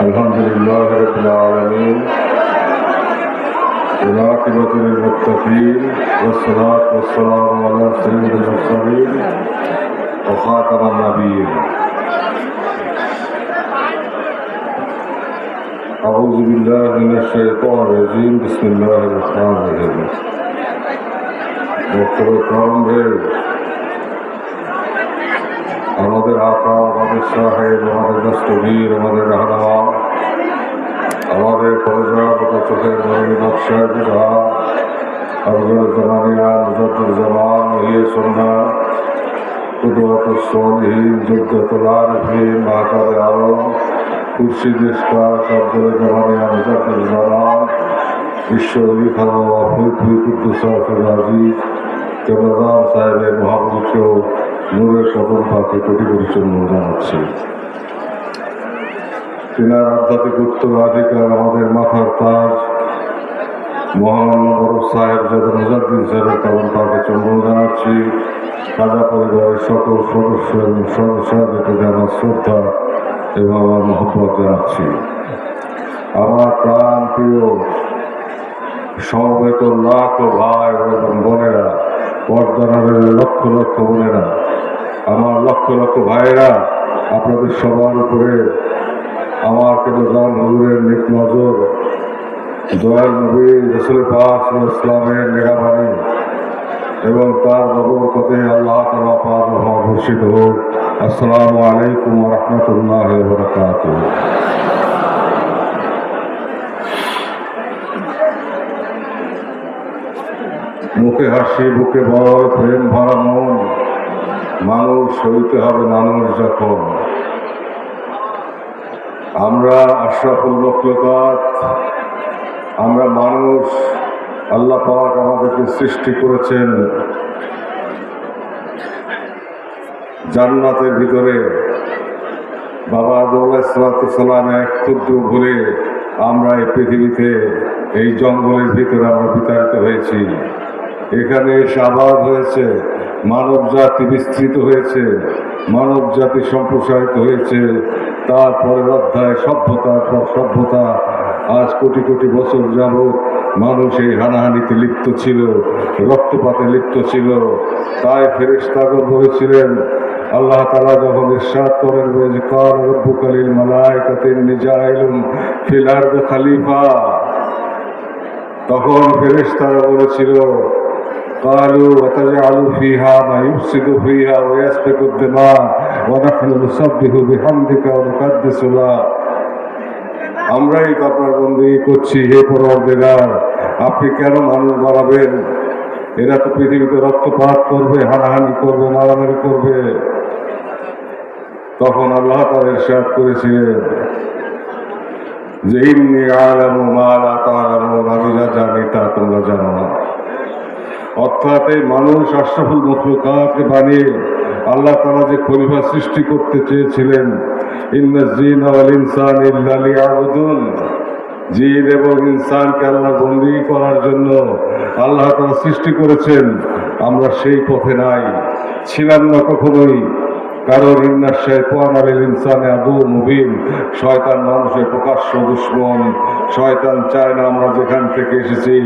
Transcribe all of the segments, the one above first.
الحمد لله رب العالمين والعاقبة للمتقين والصلاة والسلام على سيد المرسلين وخاتم النبيين أعوذ بالله من الشيطان الرجيم بسم الله الرحمن الرحيم محترم আমাদের আকা আমাদের সাহেব আমাদের দস্তগীর আমাদের রাহনামা আমাদের পরজাগত চোখের মরণী নকশা বিধা আফজল জামানিয়া মুজদ্দুল জামান মহিয়ে সন্না কুদরত সলিহীন যোগ্যতলার ভীম মাহতাবে আলম খুরশিদ ইস্কার আফজল জামানিয়া মুজদ্দুল জামান বিশ্ব লিখানো ফুলফুল কুদ্দুসাফুল আজিজ কেবলাম সাহেবের মহাপুরুষ নূরের সকল পাকে কোটি কোটি পরিচ্ছন্ন জানাচ্ছি। তিনার আধ্যাত্মিক উত্তরাধিকার আমাদের মাথার তাজ মহামান্য বরফ সাহেব যাদের মুজাদ্দিন সাহেবের কারণ তাকে চন্দন জানাচ্ছি। রাজা পরিবারের সকল সদস্য এবং সদস্যদেরকে জানার শ্রদ্ধা এবং আমার মহব্বত জানাচ্ছি। আমার প্রাণ প্রিয় সমবেত লাখ ভাই এবং বোনেরা পর্দানের লক্ষ লক্ষ বোনেরা আমার লক্ষ লক্ষ ভাইয়েরা, আপনাদের সবার উপরে আমার কেবলাম হুজুরের নিক নজর, দয়াল নবী রসুল পাক ইসলামের মেঘাবাণী এবং তার নবরকতে আল্লাহ তালা হোক। আসসালামু আলাইকুম রহমতুল্লাহ বরকাত মুখে হাসি, বুকে বল প্রেম ভরা মন মানুষ সইতে হবে মানুষ যখন। আমরা আশরাফুল মখলকাত আমরা মানুষ, আল্লাহ পাক আমাদেরকে সৃষ্টি করেছেন জান্নাতের ভিতরে। বাবা আদৌলাম এক ক্ষুদ্র ভুলে আমরা এই পৃথিবীতে, এই জঙ্গলের ভিতরে আমরা বিতাড়িত হয়েছি। এখানে এসে আবাদ হয়েছে। মানব জাতি বিস্তৃত হয়েছে, মানব জাতি সম্প্রসারিত হয়েছে তারপরের অধ্যায় সভ্যতার পর সভ্যতা। আজ কোটি কোটি বছর যাবৎ মানুষ এই হানাহানিতে লিপ্ত ছিল, রক্তপাতে লিপ্ত ছিল। তাই ফেরেশতাগণ বলেছিলেন, আল্লাহ তালা যখন ইরশাদ করেন যে কার রব্বুকালিল মালাইকাতিন নিজাইলুম ফিল আরদ খালিফা। তখন ফেরেশতারা বলেছিল قالوا وتجعل فيها ما يفسد فيها ويسفك الدماء ونحن نسبح بحمدك ونقدس لك আমরাই তো আপনার বন্দি করছি হে পরবর্তীকার আপনি কেন মানুষ বাড়াবেন এরা তো পৃথিবীতে রক্তপাত করবে হানাহানি করবে মারামারি করবে তখন আল্লাহ তার ইরশাদ করেছিলেন যে ইন্নি আলামু মালা তালামু আমি যা জানি তা তোমরা জানো না অর্থাৎ এই মানুষ আশরাফুল মখলুকাতকে বানিয়ে আল্লাহ তারা যে খলিফা সৃষ্টি করতে চেয়েছিলেন আল ইনসান ইল্লালি আবুদুল জিন এবং ইনসানকে আল্লাহ বন্দী করার জন্য আল্লাহ তারা সৃষ্টি করেছেন, আমরা সেই পথে নাই, ছিলাম না কখনোই। ইনসানে আদু শয়তান মানুষের প্রকাশ্য দুশ্মন। শয়তান চায় না আমরা যেখান থেকে এসেছি,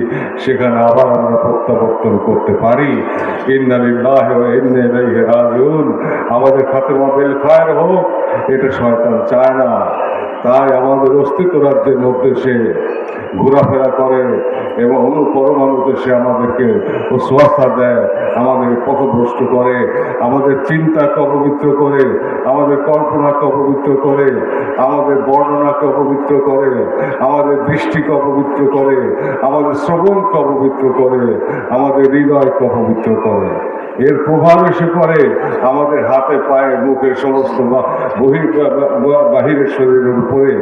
সেখানে আবার আমরা প্রত্যাবর্তন করতে পারি। ইন্নালিল্লাহ আমাদের খাতে মাদের খায়ের হোক, এটা শয়তান চায় না। তাই আমাদের অস্তিত্ব রাজ্যের মধ্যে সে ঘোরাফেরা করে এবং অনুপরমাণুতে সে আমাদেরকে ওসওয়াসা দেয়, আমাদের পথভ্রষ্ট করে, আমাদের চিন্তাকে অপবিত্র করে, আমাদের কল্পনাকে অপবিত্র করে, আমাদের বর্ণনাকে অপবিত্র করে, আমাদের দৃষ্টিকে অপবিত্র করে, আমাদের শ্রবণকে অপবিত্র করে, আমাদের হৃদয়কে অপবিত্র করে। এর প্রভাব এসে পড়ে, আমাদের হাতে, পায়ে, মুখে সমস্ত বহির বাহিরের শরীরের উপরে।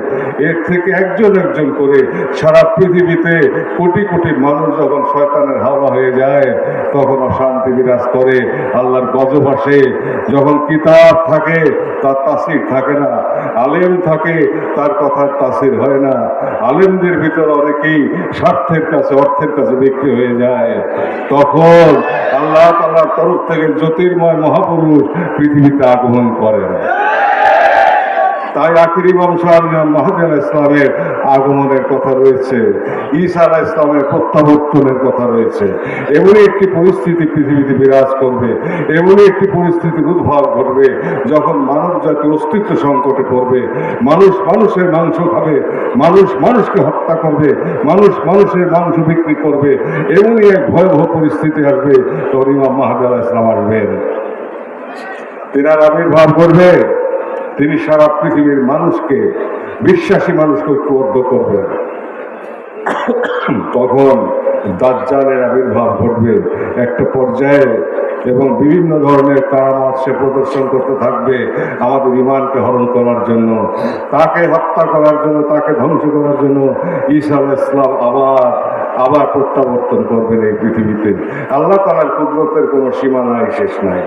এর থেকে একজন একজন করে সারা পৃথিবীতে কোটি কোটি মানুষ যখন শয়তানের হাওয়া হয়ে যায়, তখন অশান্তি বিরাজ করে, আল্লাহর গজব আসে। যখন কিতাব থাকে, তার তাসির থাকে না, আলেম থাকে, তার কথার তাসির হয় না। আলেমদের ভিতর অনেকেই স্বার্থের কাছে, অর্থের কাছে বিক্রি হয়ে যায়। তখন আল্লাহ তাল্লাহর তরফ থেকে জ্যোতির্ময় মহাপুরুষ পৃথিবীতে আগমন করেন। তাই আখির সাহেব মাহাদিন ইসলামের আগমনের কথা রয়েছে। ঈসা ইসলামের প্রত্যাবর্তনের কথা রয়েছে। এমনই একটি পরিস্থিতি পৃথিবীতে বিরাজ করবে, এমনই একটি পরিস্থিতির উদ্ভব ঘটবে, যখন মানব জাতি অস্তিত্ব সংকটে পড়বে। মানুষ মানুষের মাংস খাবে, মানুষ মানুষকে হত্যা করবে, মানুষ মানুষের মাংস বিক্রি করবে। এমনই এক ভয়াবহ পরিস্থিতি আসবে। তরিমা মাহাদি ইসলাম আসবেন। তিনার আবির্ভাব করবে তিনি সারা পৃথিবীর মানুষকে, বিশ্বাসী মানুষকে ঐক্যবদ্ধ করবেন। তখন দাজ্জালের আবির্ভাব ঘটবে একটা পর্যায়ে এবং বিভিন্ন ধরনের কারামত সে প্রদর্শন করতে থাকবে আমাদের ইমানকে হরণ করার জন্য, তাকে হত্যা করার জন্য, তাকে ধ্বংস করার জন্য ঈসা ইসলাম আবার আবার প্রত্যাবর্তন করবেন এই পৃথিবীতে। আল্লাহ তালার কুদরতের কোনো সীমা নাই, শেষ নাই।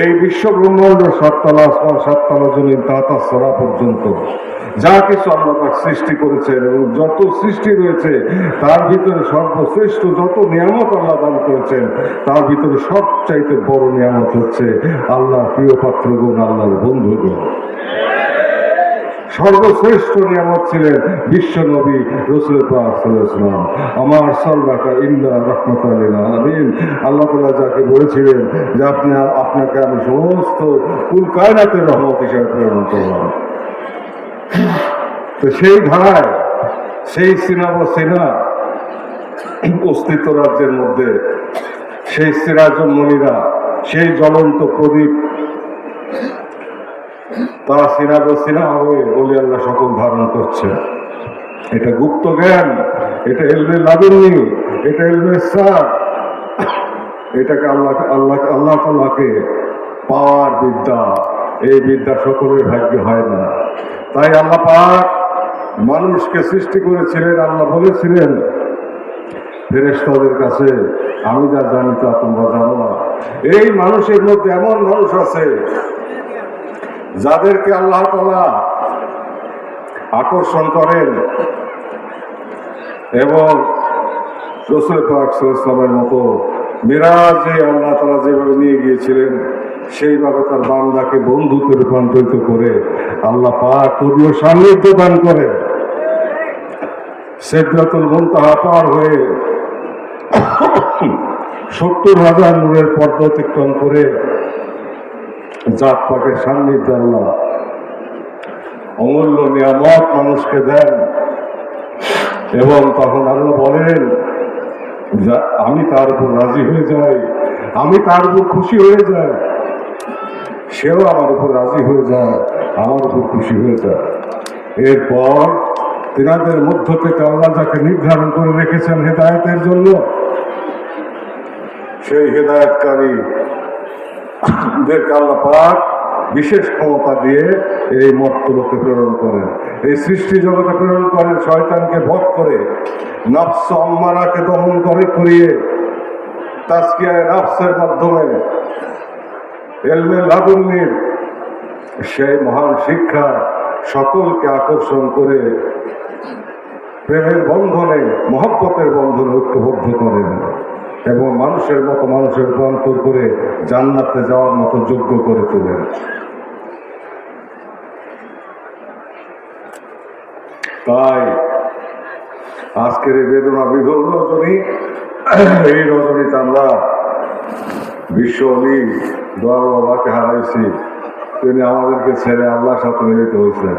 এই বিশ্বব্রহ্মাণ্ড সাততলা সাততলা জমিন তাতা পর্যন্ত। যা কিছু আল্লাহ তার সৃষ্টি করেছেন এবং যত সৃষ্টি রয়েছে, তার ভিতরে সর্বশ্রেষ্ঠ যত নিয়ামত আল্লাহ দান করেছেন, তার ভিতরে সবচাইতে বড় নিয়ামত হচ্ছে আল্লাহ প্রিয় পাত্রগুণ, আল্লাহর বন্ধুগুণ। সর্বশ্রেষ্ঠ নিয়ামত ছিলেন বিশ্ব নবী আমার সাল্লাকা ইল্লা রহমতাল্লিল আলমিন। আল্লাহ তালা যাকে বলেছিলেন যে আপনি আপনাকে আমি সমস্ত কুল কায়নাতের রহমত হিসাবে প্রেরণ করলাম। তো সেই ধারায়, সেই সিনা বা সেনা অস্তিত্ব রাজ্যের মধ্যে, সেই সিরাজন মনিরা সেই জ্বলন্ত প্রদীপ তারা সিনাব সিনা হয়ে অলি আল্লাহ সকল ধারণ করছে। এটা গুপ্ত জ্ঞান, এটা এলমে লাগুনি এটা এলমে সার এটাকে আল্লাহ আল্লাহ আল্লাহ তাল্লাহকে পাওয়ার বিদ্যা। এই বিদ্যা সকলের ভাগ্য হয় না। তাই আল্লাহ পাক মানুষকে সৃষ্টি করেছিলেন, আল্লাহ বলেছিলেন ফেরেস্তাদের কাছে, আমি যা জানি তা তোমরা জানো না। এই মানুষের মধ্যে এমন মানুষ আছে যাদেরকে আল্লাহ তালা আকর্ষণ করেন এবং পাকসালামের মতো মিরাজে আল্লাহ তালা যেভাবে নিয়ে গিয়েছিলেন, সেইভাবে তার বান্দাকে বন্ধুতে রূপান্তরিত করে আল্লাহ পাক কবিও সান্নিধ্য দান করে সেদ্রাতুল মুনতাহা পার হয়ে সত্তর হাজার নূরের পর্দা অতিক্রম করে জাত পাকের সান্নিধ্য আল্লাহ। অমূল্য নিয়ামত মানুষকে দেন। এবং তখন আল্লাহ বলেন আমি তার উপর রাজি হয়ে যাই। আমি তার উপর খুশি হয়ে যাই। সেও আমার উপর রাজি হয়ে যায়, আমার উপর খুশি হয়ে যায়। এরপর তিনাদের মধ্য থেকে আল্লাহ যাকে নির্ধারণ করে রেখেছেন হেদায়তের জন্য, সেই হেদায়তকারী দেরকে আল্লাহ বিশেষ ক্ষমতা দিয়ে এই মর্তলোকে প্রেরণ করেন। এই সৃষ্টি জগতে প্রেরণ করেন শয়তানকে বধ করে। নফস আম্মারাকে দমন করে করিয়ে তাস্কিয়ায় নফসের মাধ্যমে এলমে লাগুন্নির সেই মহান শিক্ষা সকলকে আকর্ষণ করে প্রেমের বন্ধনে, মহব্বতের বন্ধনে ঐক্যবদ্ধ করেন। এবং মানুষের মতো মানুষের রূপান্তর করে জান্নাতে যাওয়ার মতো যোগ্য করে তোলেন। তাই আজকের এই বেদনা বিভোর রজনী, এই রজনীতে আমরা বিশ্ব অলি দোয়াল বাবাকে হারাইছি। তিনি আমাদেরকে ছেড়ে আল্লাহর সাথে মিলিত হয়েছেন।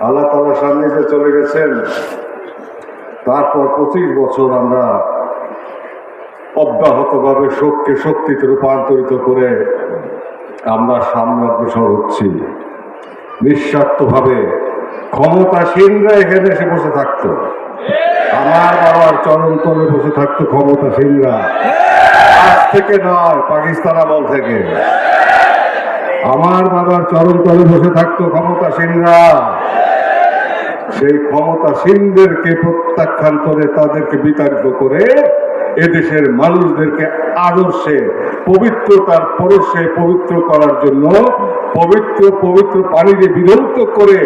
আল্লাহ তালার সান্নিধ্যে চলে গেছেন। তারপর পঁচিশ বছর আমরা অব্যাহতভাবে শোককে শক্তিতে রূপান্তরিত করে আমরা সামনে অগ্রসর হচ্ছি। নিঃস্বার্থভাবে ক্ষমতাসীনরা এখানে এসে বসে থাকতো। আমার বাবার চরণ তলে বসে থাকতো ক্ষমতাসীনরা। আজ থেকে নয়, পাকিস্তান আমল থেকে। আমার বাবার চরণ তলে বসে থাকতো ক্ষমতাসীনরা। সেই ক্ষমতাসীনদেরকে প্রত্যাখ্যান করে তাদেরকে বিতাড়িত করে এদেশের মানুষদেরকে আদর্শে, পবিত্রতার পরশে পবিত্র করার জন্য, পবিত্র পবিত্র পানিতে বিধৌত করে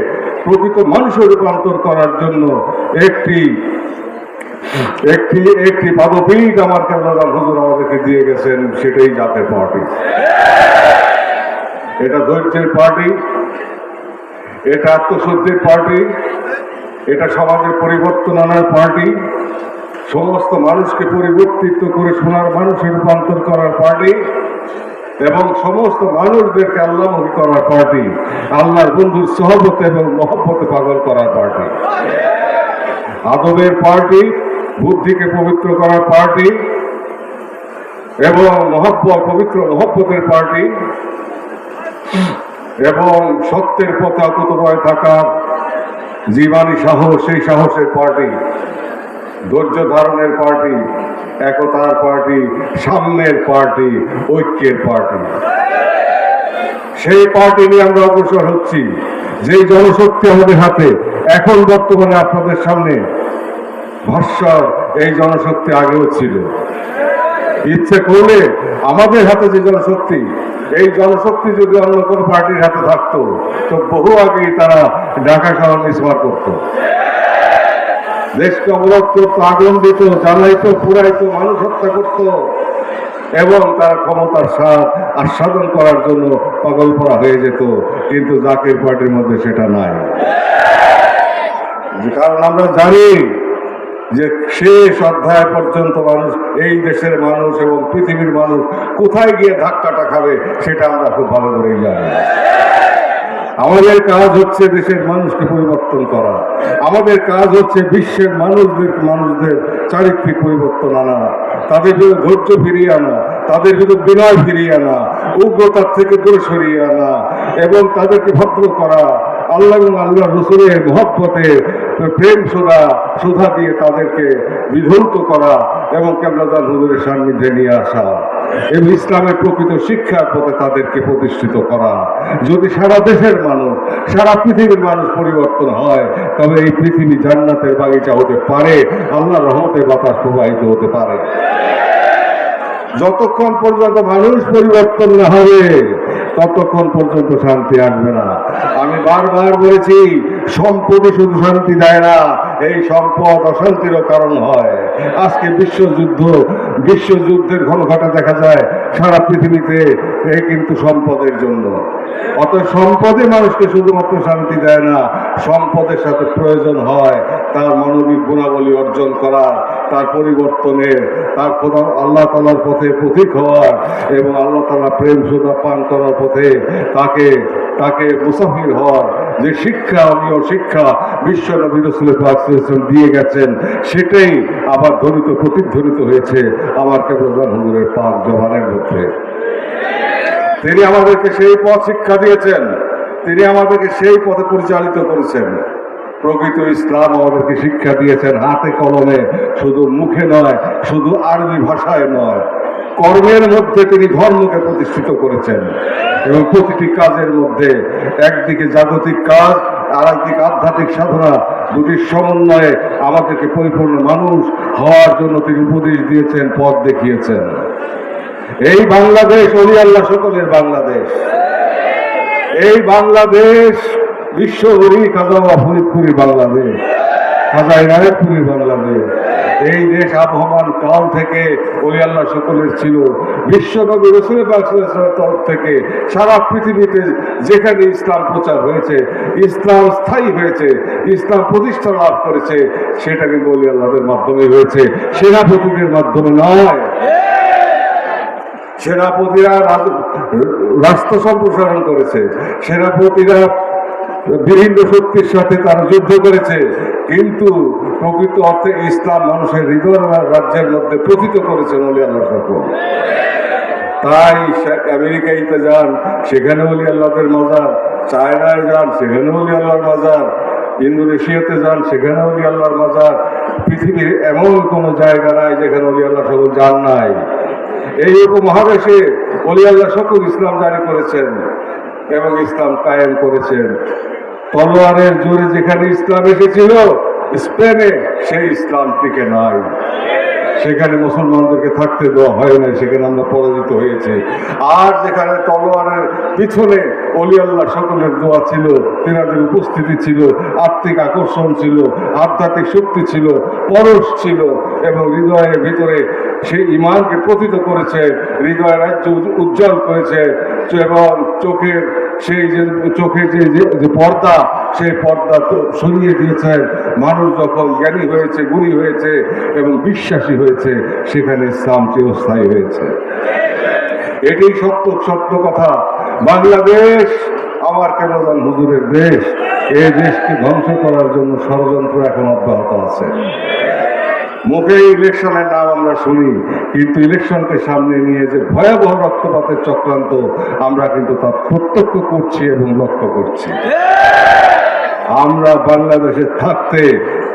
প্রকৃত মানুষের রূপান্তর করার জন্য একটি একটি একটি পদপীঠ আমার কেমন হুজুর আমাদেরকে দিয়ে গেছেন, সেটাই জাতের পার্টি। এটা ধৈর্যের পার্টি, এটা আত্মশুদ্ধির পার্টি, এটা সমাজের পরিবর্তন আনার পার্টি। সমস্ত মানুষকে পরিবর্তিত করে সোনার মানুষে রূপান্তর করার পার্টি এবং সমস্ত মানুষদেরকে আল্লাহমুখী করার পার্টি, আল্লাহর বন্ধুর সহবতে এবং মহব্বতে পাগল করার পার্টি। আদবের পার্টি, বুদ্ধিকে পবিত্র করার পার্টি এবং মহব্বত, পবিত্র মহব্বতের পার্টি এবং সত্যের পথে অকুতভয় থাকার জীবানী সাহস, সেই সাহসের পার্টি। ধৈর্য ধারণের পার্টি, একতার পার্টি, সাম্যের পার্টি, ঐক্যের পার্টি। সেই পার্টি নিয়ে আমরা অগ্রসর হচ্ছি যে জনশক্তি আমাদের হাতে। এখন বর্তমানে আপনাদের সামনে ভরসার এই জনশক্তি আগেও ছিল। ইচ্ছে করলে আমাদের হাতে যে জনশক্তি, এই জনশক্তি যদি অন্য কোনো পার্টির হাতে থাকতো, তো বহু আগেই তারা ঢাকা শহর নিষ্পার করতো। দেশকে অবরোধ করতো, আগুন দিত, জ্বালাইতো পুরাইতো মানুষ হত্যা করতো। এবং তারা ক্ষমতার স্বাদ আস্বাদন করার জন্য পাগল করা হয়ে যেত। কিন্তু জাকির পার্টির মধ্যে সেটা নাই। কারণ আমরা জানি যে শেষ অধ্যায় পর্যন্ত মানুষ, এই দেশের মানুষ এবং পৃথিবীর মানুষ কোথায় গিয়ে ধাক্কাটা খাবে, সেটা আমরা খুব ভালো করেই জানি। আমাদের কাজ হচ্ছে দেশের মানুষকে পরিবর্তন করা। আমাদের কাজ হচ্ছে বিশ্বের মানুষদের মানুষদের চারিত্রিক পরিবর্তন আনা। তাদের শুধু ধৈর্য ফিরিয়ে আনা। তাদের শুধু বিনয় ফিরিয়ে আনা। উগ্রতার থেকে দূরে সরিয়ে আনা। এবং তাদেরকে ভদ্র করা। আল্লাহ এবং আল্লাহ রসুলের মহব্বতে প্রেম সুধা সুধা দিয়ে তাদেরকে বিধৌত করা এবং কেবলাদান হুজুরের সান্নিধ্যে নিয়ে আসা। এবং ইসলামের প্রকৃত শিক্ষার পথে তাদেরকে প্রতিষ্ঠিত করা। যদি সারা দেশের মানুষ, সারা পৃথিবীর মানুষ পরিবর্তন হয়, তবে এই পৃথিবী জান্নাতের বাগিচা হতে পারে আল্লাহ রহমতে বাতাস প্রবাহিত হতে পারে। যতক্ষণ পর্যন্ত মানুষ পরিবর্তন না হবে ততক্ষণ পর্যন্ত শান্তি আসবে না। আমি বারবার বলেছি সম্পদই শুধু শান্তি দেয় না, এই সম্পদ অশান্তিরও কারণ হয়। আজকে বিশ্বযুদ্ধ, বিশ্বযুদ্ধের ঘন ঘটা দেখা যায় সারা পৃথিবীতে এই কিন্তু সম্পদের জন্য। অত সম্পদে মানুষকে শুধুমাত্র শান্তি দেয় না, সম্পদের সাথে প্রয়োজন হয় তার মানবিক গুণাবলী অর্জন করার তার পরিবর্তনের, তার খোদা, আল্লাহ তালার পথে পথিক হওয়ার এবং আল্লাহ তালা প্রেম সুদা পান করার পথে তাকে তাকে মুসাফির হওয়ার যে শিক্ষা অমীয় শিক্ষা বিশ্ব নবী দিয়ে গেছেন, সেটাই আবার ধ্বনিত, প্রতিধ্বনিত হয়েছে আমার কেবল হুজুরের পাক জবানের মধ্যে। তিনি আমাদেরকে সেই পথ শিক্ষা দিয়েছেন, তিনি আমাদেরকে সেই পথে পরিচালিত করেছেন। প্রকৃত ইসলাম আমাদেরকে শিক্ষা দিয়েছেন হাতে কলমে, শুধু মুখে নয়, শুধু আরবি ভাষায় নয়। কর্মের মধ্যে তিনি ধর্মকে প্রতিষ্ঠিত করেছেন। এবং প্রতিটি কাজের মধ্যে একদিকে জাগতিক কাজ আর একদিকে আধ্যাত্মিক সাধনা দুটির সমন্বয়ে আমাদেরকে পরিপূর্ণ মানুষ হওয়ার জন্য তিনি উপদেশ দিয়েছেন, পথ দেখিয়েছেন। এই বাংলাদেশ, অলি আল্লাহ সকলের বাংলাদেশ। এই বাংলাদেশ বিশ্ব হরি খাজা ফরিদপুরি বাংলাদেশ। ইনায়তপুরি বাংলাদেশ। এই দেশ আবহমান কাল থেকে ওই আল্লাহ সকলের ছিল। বিশ্ব নবী রসুল তরফ থেকে সারা পৃথিবীতে যেখানে ইসলাম প্রচার হয়েছে, ইসলাম স্থায়ী হয়েছে, ইসলাম প্রতিষ্ঠা লাভ করেছে, সেটা কিন্তু ওলি আল্লাহদের মাধ্যমে হয়েছে। সেনাপতিদের মাধ্যমে নয়। সেনাপতিরা রাষ্ট্র সম্প্রসারণ করেছে। সেনাপতিরা বিভিন্ন শক্তির সাথে তারা যুদ্ধ করেছে। কিন্তু প্রকৃত অর্থে ইসলাম মানুষের হৃদয় রাজ্যের মধ্যে প্রথিত করেছেন অলি আল্লাহ সকল তাই আমেরিকাইতে যান, সেখানে অলি আল্লাহদের মাজার। চায়নায় যান, সেখানে অলি আল্লাহর মাজার। ইন্দোনেশিয়াতে যান, সেখানে অলি আল্লাহর মাজার। পৃথিবীর এমন কোনো জায়গা নাই যেখানে অলি আল্লাহ সকল যান নাই। এই উপমহাদেশে অলি আল্লাহ সকল ইসলাম জারি করেছেন এবং ইসলাম কায়েম করেছেন। তলোয়ারের জোরে যেখানে ইসলাম এসেছিল, স্পেনে সেই ইসলাম টিকে নাই। সেখানে মুসলমানদেরকে থাকতে দেওয়া হয় না সেখানে আমরা পরাজিত হয়েছে। আর যেখানে তলোয়ারের পিছনে অলি আল্লাহ সকলের দোয়া ছিল তেনাদের উপস্থিতি ছিল আর্থিক আকর্ষণ ছিল, আধ্যাত্মিক শক্তি ছিল, পরশ ছিল, এবং হৃদয়ের ভিতরে সেই ইমানকে প্রথিত করেছে, হৃদয় রাজ্য উজ্জ্বল করেছে, এবং চোখের সেই যে চোখে যে যে- পর্দা, সেই পর্দা সরিয়ে দিয়েছেন। মানুষ যখন জ্ঞানী হয়েছে, গুণী হয়েছে এবং বিশ্বাসী হয়েছে, সেখানে ইসলাম চিরস্থায়ী হয়েছে। এটাই সত্য সত্য কথা। বাংলাদেশ আমার কেবল হুজুরের দেশ? এই দেশকে ধ্বংস করার জন্য ষড়যন্ত্র এখন অব্যাহত আছে। মুখে ইলেকশনের নাম আমরা শুনি, কিন্তু ইলেকশনকে সামনে নিয়ে যে ভয়াবহ রক্তপাতের চক্রান্ত, আমরা কিন্তু তা প্রত্যক্ষ করছি এবং লক্ষ্য করছি। আমরা বাংলাদেশে থাকতে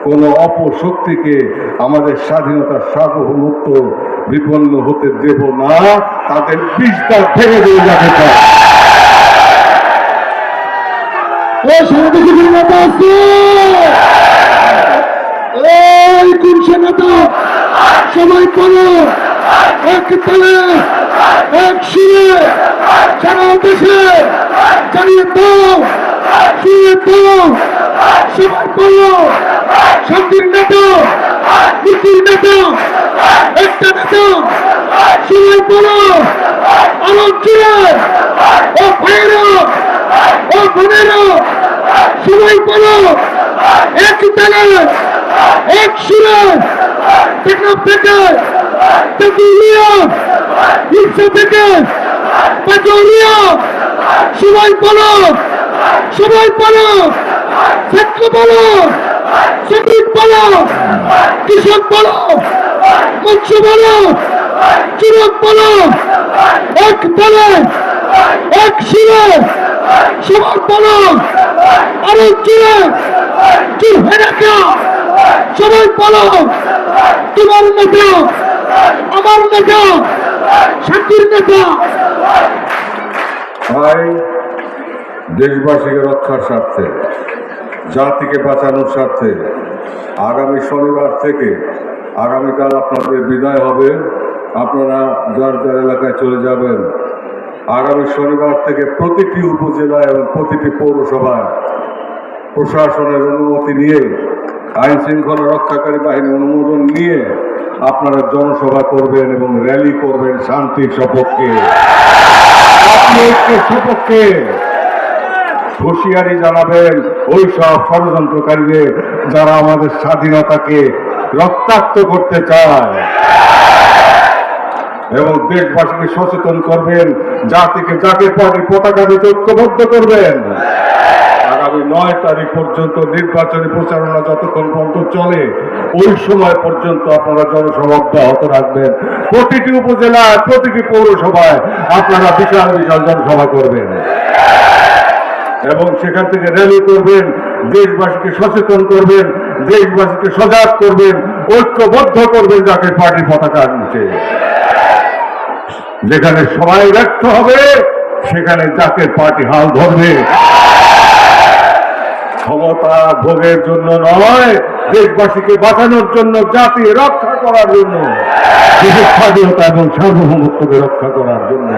কোনো অপশক্তিকে আমাদের স্বাধীনতার সার্বভৌমত্ব বিপন্ন হতে দেব না, তাদের বিষটা ভেঙে দিয়ে যাবে ও সাংবাদিক এই কোন নেতা সবাই বলো এক তালে, এক সুরে সারা দেশে জানিয়ে দাও শুয়ে দাও। সবাই বলো শান্তির নেতা মুক্তির নেতা, একটা নেতা। সবাই বলো আলোক জুড়ে ও ভাইরা ও বোনেরা সবাই বলো এক তালে এক সুরে টেকনাফ থেকে তেতুলিয়া ইচ্ছা থেকে পাচলিয়া সবাই বলো সবাই বলো, ছাত্র বলো, শ্রমিক বলো, কৃষক বলো, মৎস্য বলো যুবক বলো, এক বলে এক সুরে সবাই বলো আরও জুড়ে কি হেরাকা বলো তোমার নেতা, আমার নেতা শান্তির নেতা। তাই দেশবাসীকে রক্ষার স্বার্থে, জাতিকে বাঁচানোর স্বার্থে, আগামী শনিবার থেকে আগামীকাল আপনাদের বিদায় হবে। আপনারা যার যার এলাকায় চলে যাবেন আগামী শনিবার থেকে প্রতিটি উপজেলা এবং প্রতিটি পৌরসভায় প্রশাসনের অনুমতি নিয়ে, আইন শৃঙ্খলা রক্ষাকারী বাহিনীর অনুমোদন নিয়ে আপনারা জনসভা করবেন এবং র্যালি করবেন শান্তির সপক্ষে। সপক্ষে হুঁশিয়ারি জানাবেন ওই সব ষড়যন্ত্রকারীদের যারা আমাদের স্বাধীনতাকে রক্তাক্ত করতে চায়। এবং দেশবাসীকে সচেতন করবেন, জাতিকে জাতীয় পার্টির পতাকা দিতে ঐক্যবদ্ধ করবেন। আগামী নয় তারিখ পর্যন্ত নির্বাচনী প্রচারণা যতক্ষণ পর্যন্ত চলে, ওই সময় পর্যন্ত আপনারা জনসভা অব্যাহত রাখবেন। প্রতিটি উপজেলায়, প্রতিটি পৌরসভায় আপনারা বিশাল বিশাল জনসভা করবেন। এবং সেখান থেকে র্যালি করবেন, দেশবাসীকে সচেতন করবেন, দেশবাসীকে সজাগ করবেন, ঐক্যবদ্ধ করবেন যাকে পার্টি পতাকা নিচে। যেখানে সবাই ব্যর্থ হবে, সেখানে যাকে পার্টি হাল ধরবে। ক্ষমতা ভোগের জন্য নয়, দেশবাসীকে বাঁচানোর জন্য জাতি রক্ষা করার জন্য। দেশের স্বাধীনতা এবং সার্বভৌমত্বকে রক্ষা করার জন্য।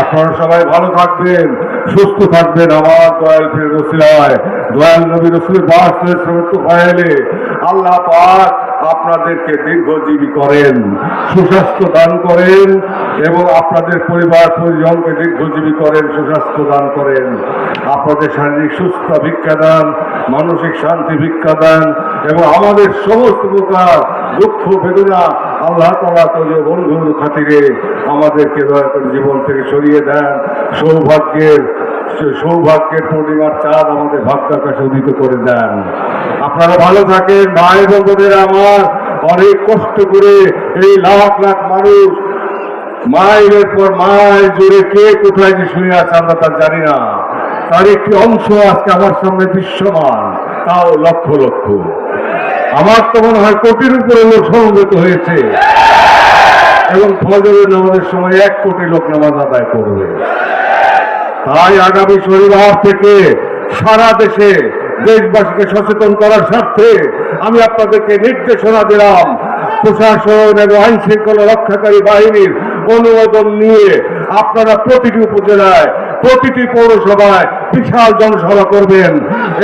আপনারা সবাই ভালো থাকবেন, সুস্থ থাকবেন। আমার দয়াল ফিরে রসিলায়, দয়াল নবী রসুলের বাস সমস্ত ফাইলে আল্লাহ পাক আপনাদেরকে দীর্ঘজীবী করেন, সুস্বাস্থ্য দান করেন এবং আপনাদের পরিবার পরিজনকে দীর্ঘজীবী করেন, সুস্বাস্থ্য দান করেন। আপনাদের শারীরিক সুস্থ ভিক্ষা দান, মানসিক শান্তি ভিক্ষা দান এবং আমাদের সমস্ত প্রকার দুঃখ, বেদনা আল্লাহ তালা তৈরি বন্ধুর খাতিরে আমাদেরকে দয়া করে জীবন থেকে সরিয়ে দেন। সৌভাগ্যের সৌভাগ্যের পূর্ণিমার চাঁদ আমাদের ভাগ্যাকাশে উদিত করে দেন। আপনারা ভালো থাকেন, ভাই বোনেরা আমার, অনেক কষ্ট করে এই লাখ লাখ মানুষ মাইলের পর মাইল জুড়ে কে কোথায় যে শুনে আছে আমরা তা জানি না। তার একটি অংশ আজকে আমার সামনে দৃশ্যমান, তাও লক্ষ লক্ষ। আমার তো মনে হয় কোটির উপরে লোক সমবেত হয়েছে। এবং ফজরের নামাজের সময় এক কোটি লোক নামাজ আদায় করবে। তাই আগামী শনিবার থেকে সারা দেশে দেশবাসীকে সচেতন করার স্বার্থে আমি আপনাদেরকে নির্দেশনা দিলাম। প্রশাসন এবং আইন শৃঙ্খলা রক্ষাকারী বাহিনীর অনুমোদন নিয়ে আপনারা প্রতিটি উপজেলায়, প্রতিটি পৌরসভায় বিশাল জনসভা করবেন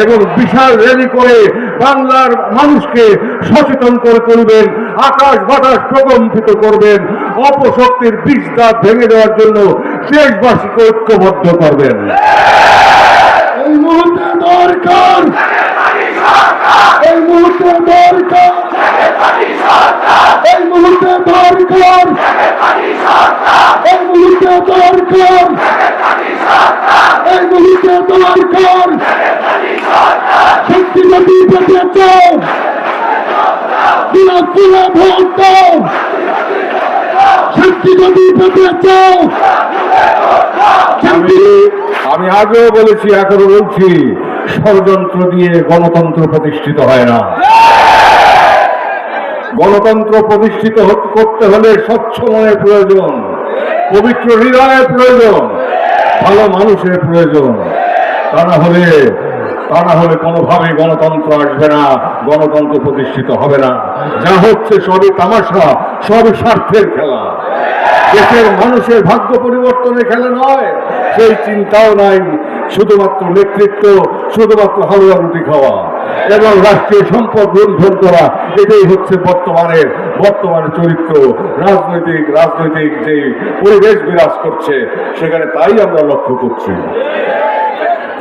এবং বিশাল র্যালি করে বাংলার মানুষকে সচেতন করে তুলবেন, আকাশ বাতাস প্রকম্পিত করবেন, অপশক্তির বিষ ভেঙে দেওয়ার জন্য দেশবাসীকে ঐক্যবদ্ধ করবেন এই মুহূর্তে দরকার। এই মুহূর্তে দরকার। এই মুহূর্তে দরকার। এই মুহূর্তে দরকার। এই মুহূর্তে দরকার। শক্তি নদী পেতে তুলে ভোট দাও শক্তি নদী পেতে চাও আমি আগেও বলেছি, এখনও বলছি, ষড়যন্ত্র দিয়ে গণতন্ত্র প্রতিষ্ঠিত হয় না। গণতন্ত্র প্রতিষ্ঠিত করতে হলে স্বচ্ছ মনের প্রয়োজন, পবিত্র হৃদয়ের প্রয়োজন, ভালো মানুষের প্রয়োজন। তা না হলে তা না হলে কোনোভাবে গণতন্ত্র আসবে না, গণতন্ত্র প্রতিষ্ঠিত হবে না। যা হচ্ছে সবই তামাশা, সবই স্বার্থের খেলা। দেশের মানুষের ভাগ্য পরিবর্তনের খেলা নয়, সেই চিন্তাও নাই, শুধুমাত্র নেতৃত্ব, শুধুমাত্র হালুয়া রুটি খাওয়া। এবং রাষ্ট্রীয় সম্পদ লুণ্ঠন করা, এটাই হচ্ছে বর্তমানের বর্তমানে চরিত্র। রাজনৈতিক রাজনৈতিক যে পরিবেশ বিরাজ করছে, সেখানে তাই আমরা লক্ষ্য করছি।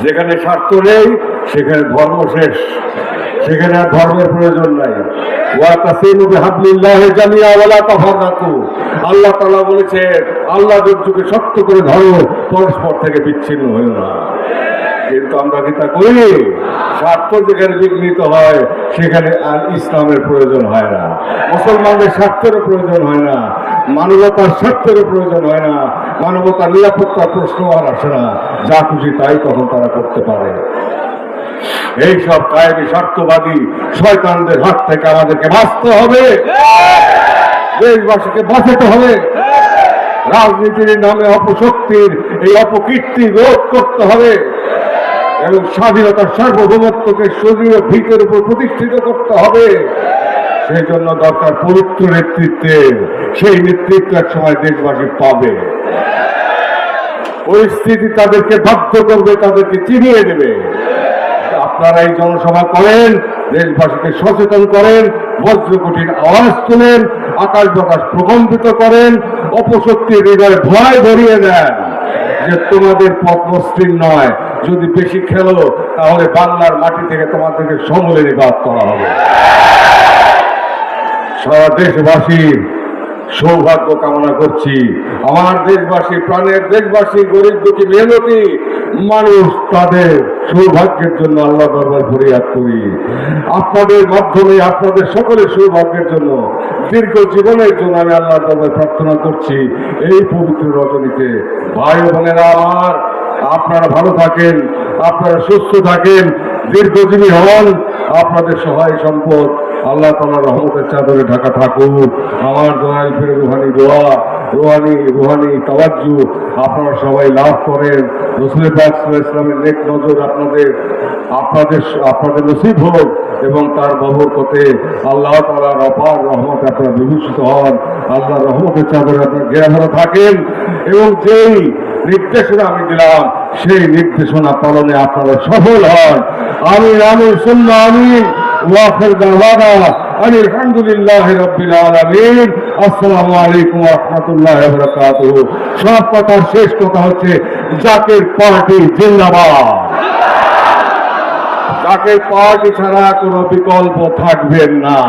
যেখানে স্বার্থ নেই, সেখানে ধর্ম শেষ। সেখানে আর ধর্মের প্রয়োজন নাই। আল্লাহ তাআলা বলেছে আল্লাহ যুগকে শক্ত করে ধরো, পরস্পর থেকে বিচ্ছিন্ন হইও না। কিন্তু আমরা কি তা করি? স্বার্থ যেখানে বিঘ্নিত হয়, সেখানে আর ইসলামের প্রয়োজন হয় না। মুসলমানদের স্বার্থেরও প্রয়োজন হয় না। মানবতার স্বার্থেরও প্রয়োজন হয় না। মানবতার নিরাপত্তার প্রশ্ন আর আসে না। যা খুশি তাই তখন তারা করতে পারে। এই সব কায়েমি স্বার্থবাদী শয়তানদের হাত থেকে আমাদেরকে বাঁচতে হবে। দেশবাসীকে বাঁচাতে হবে। রাজনীতির নামে অপশক্তির এই অপকীর্তি রোধ করতে হবে। এবং স্বাধীনতার সার্বভৌমত্বকে শরীর ভিতের উপর প্রতিষ্ঠিত করতে হবে। সেই জন্য দরকার পবিত্র নেতৃত্বের সেই নেতৃত্ব এক সময় দেশবাসী পাবে। পরিস্থিতি তাদেরকে বাধ্য করবে, তাদেরকে চিনিয়ে দেবে। আপনারা এই জনসভা করেন, দেশবাসীকে সচেতন করেন, বজ্রকঠিন আওয়াজ তোলেন, আকাশ বাতাস প্রকম্পিত করেন, অপশক্তির হৃদয়ে ভয় ভরিয়ে দেন। যে তোমাদের মসৃণ নয়, যদি বেশি খেলো, তাহলে বাংলার মাটি থেকে তোমাদেরকে সমূলে নিবাদ করা হবে। সারা দেশবাসীর সৌভাগ্য কামনা করছি। আমার দেশবাসী, প্রাণের দেশবাসী, গরিব দুঃখী, মেহনতি মানুষ, তাদের সৌভাগ্যের জন্য আল্লাহ দরবার ফরিয়াদ করি। আপনাদের মাধ্যমে আপনাদের সকলের সৌভাগ্যের জন্য, দীর্ঘ জীবনের জন্য আমি আল্লাহ দরবার প্রার্থনা করছি। এই পবিত্র রজনীতে ভাই বোনেরা আমার, আপনারা ভালো থাকেন, আপনারা সুস্থ থাকেন, দীর্ঘজীবী হন, আপনাদের সহায় সম্পদ আল্লাহ তালা রহমতের চাদরে ঢাকা থাকুক। আমার দোয়াল ফিরে রুহানি দোয়া, রুহানি রুহানি তাওয়াজ্জু। আপনারা সবাই লাভ করেন। রসুল ইসলামের নেক নজর আপনাদের আপনাদের আপনাদের নসিব হোক এবং তার ববরকতে আল্লাহ তালার অপার রহমত আপনারা বিভূষিত হন। আল্লাহ রহমতের চাদরে আপনার ঘেরা থাকেন এবং যেই নির্দেশনা আমি দিলাম, সেই নির্দেশনা পালনে আপনারা সফল হন। আমি আমি শুনলাম আমি আলাইকুম ওয়া রাহমাতুল্লাহি ওয়া বারাকাতুহু সব কথার শেষ কথা হচ্ছে পার্টি পার্টি ছাড়া কোনো বিকল্প থাকবে না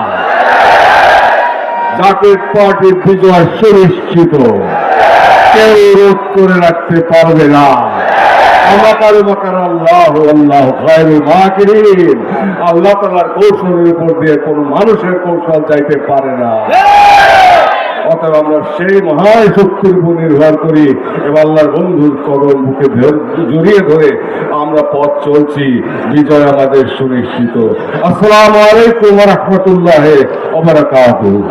জাকের পার্টির বিজয় সুনিশ্চিত কেউ রোধ করে রাখতে পারবে না কৌশলের উপর দিয়ে কোনো মানুষের কৌশল চাইতে পারে না। অতএব আমরা সেই মহান শক্তির উপর নির্ভর করি। এবং আল্লাহর বন্ধুর কদম বুকে জড়িয়ে ধরে আমরা পথ চলছি। বিজয় আমাদের সুনিশ্চিত। আসসালামু আলাইকুম রহমতুল্লাহ ওয়া বারাকাতুহু।